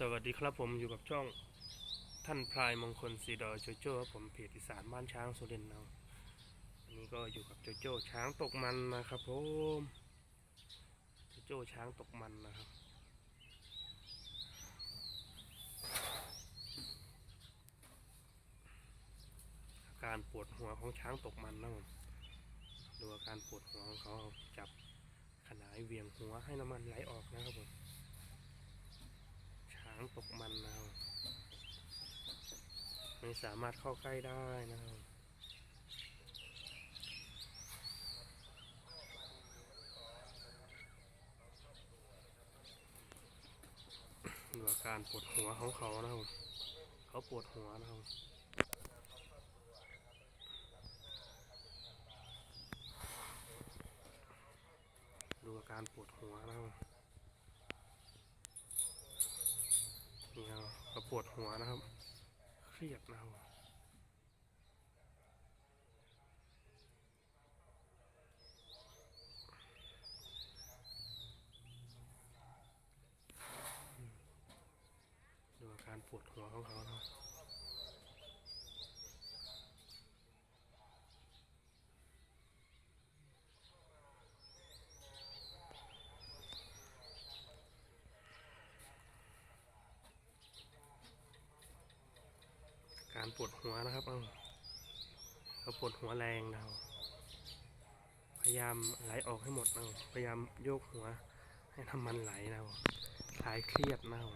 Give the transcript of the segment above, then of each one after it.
สวัสดีครับผมอยู่กับช่องท่านพลายมงคลสีดอโจโจ้ครับผมเพจอีสานบ้านช้างสุรินทร์เราอันนี้ก็อยู่กับโจโจ้ช้างตกมันนะครับผมโจโจ้ช้างตกมันนะครับอาการปวดหัวของช้างตกมันนะครับผมดูอาการปวดหัวของเขาจับขนายเวียงหัวให้น้ำมันไหลออกนะครับผม ช้างตกมันนะครับ ไม่สามารถเข้าใกล้ได้นะครับดูอาการปวดหัวของเขานะครับ เขาปวดหัวนะครับดูอาการปวดหัวนะครับนี่ครับก็ปวดหัวนะครับ เครียดนะครับอืมดูอาการปวดหัวของเขานะครับ การปวดหัวนะครับเอาเขาปวดหัวแรงเราพยายามไหลออกให้หมดเราพยายามโยกหัวให้น้ำมันไหลนะครับคลายเครียดนะครับ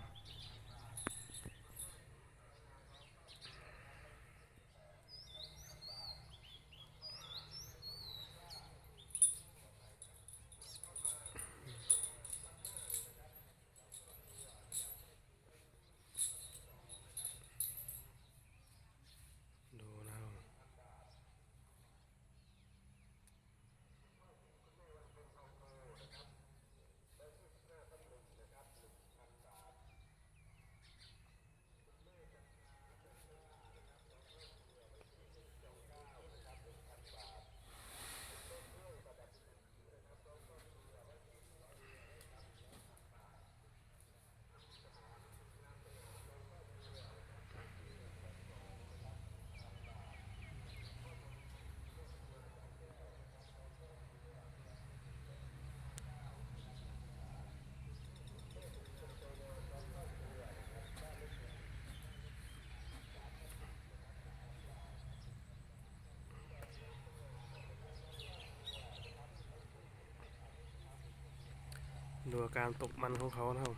ดูอาการตกมันของเขานะครับ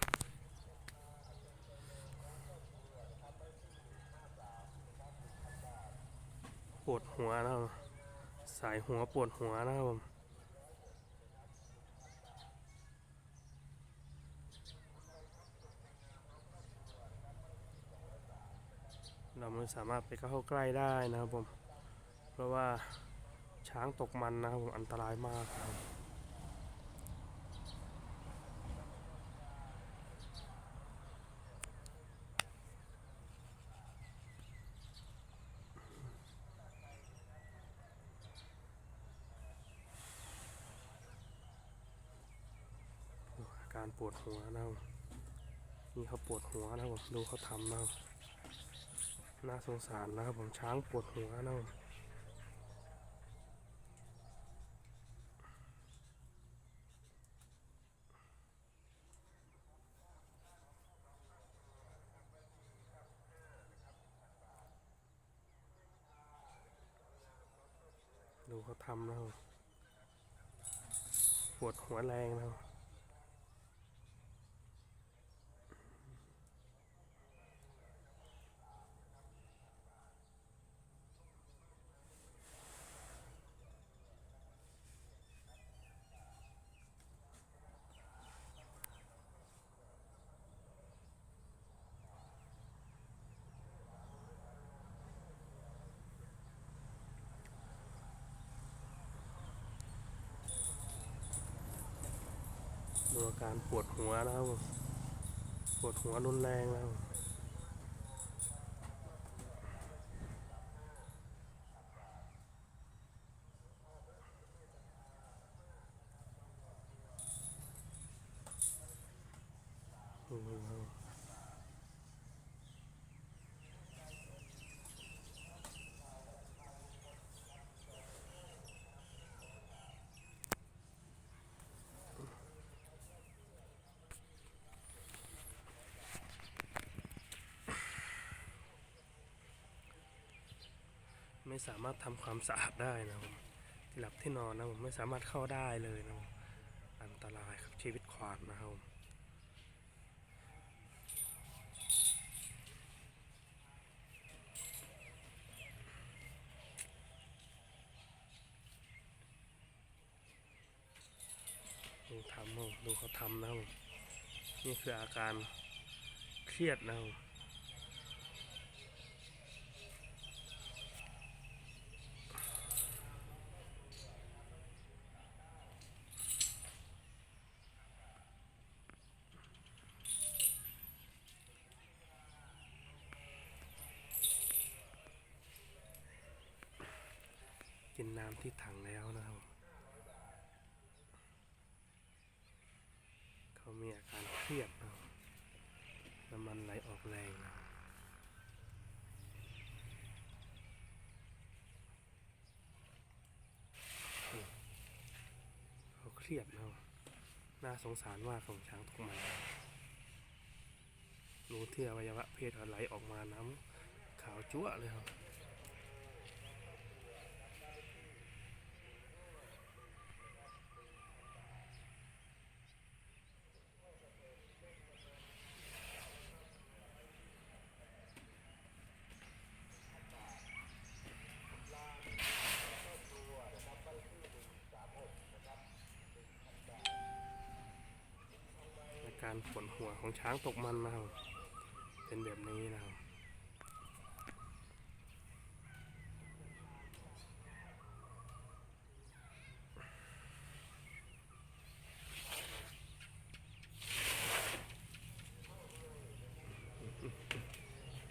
ปวดหัวนะครับสายหัวปวดหัวนะครับผมเราไม่สามารถไปเข้าใกล้ได้นะครับผม เพราะว่าช้างตกมันนะครับผมอันตรายมากครับ การปวดหัวนะครับนี่เขาปวดหัวนะผมดูเขาทำนะครับน่าสงสารนะครับผมช้างปวดหัวนะครับดูเขาทำนะครับปวดหัวแรงนะครับ ดูอาการปวดหัวนะครับปวดหัวรุนแรงแล้วอืม ไม่สามารถทำความสะอาดได้นะผมที่หลับที่นอนนะผมไม่สามารถเข้าได้เลยนะอันตรายครับชีวิตควานนะครับผมดูทำผมดูเขาทำนะครับนี่คืออาการเครียดนะครับ กินน้ำที่ถังแล้วนะครับ เขามีอาการเครียดนะครับน้ำมันไหลออกแรงนะเขาเครียดนะครับน่าสงสารมากของช้างทุกมันรู้ที่อวัยวะเพศไหลออกมาน้ำขาวจั๊วเลยครับ อาการปวดหัวของช้างตกมันนะครับเป็นแบบนี้นะครับ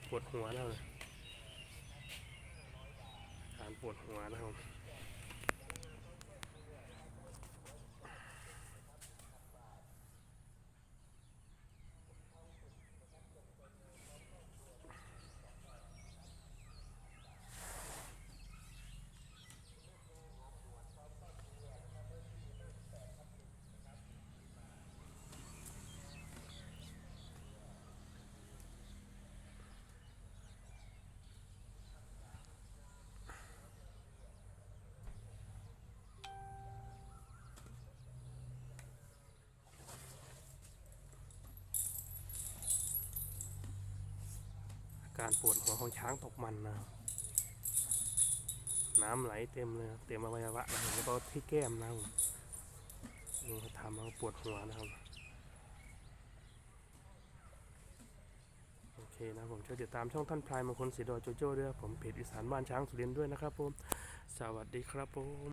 ปวดหัวแล้วนะอาการปวดหัวนะครับ การปวดหัวของช้างตกมันนะน้ำไหลเต็มเลยเต็มอวัยวะนะครับแล้วก็ที่แก้มนะครับดูเขาทำแล้วปวดหัวนะครับ โอเคนะผมช่วยติดตามช่องท่านพลายมงคลสีดอยโจโจ้ด้วยผมเพจอีสานบ้านช้างสุรินทร์ด้วยนะครับผม สวัสดีครับผม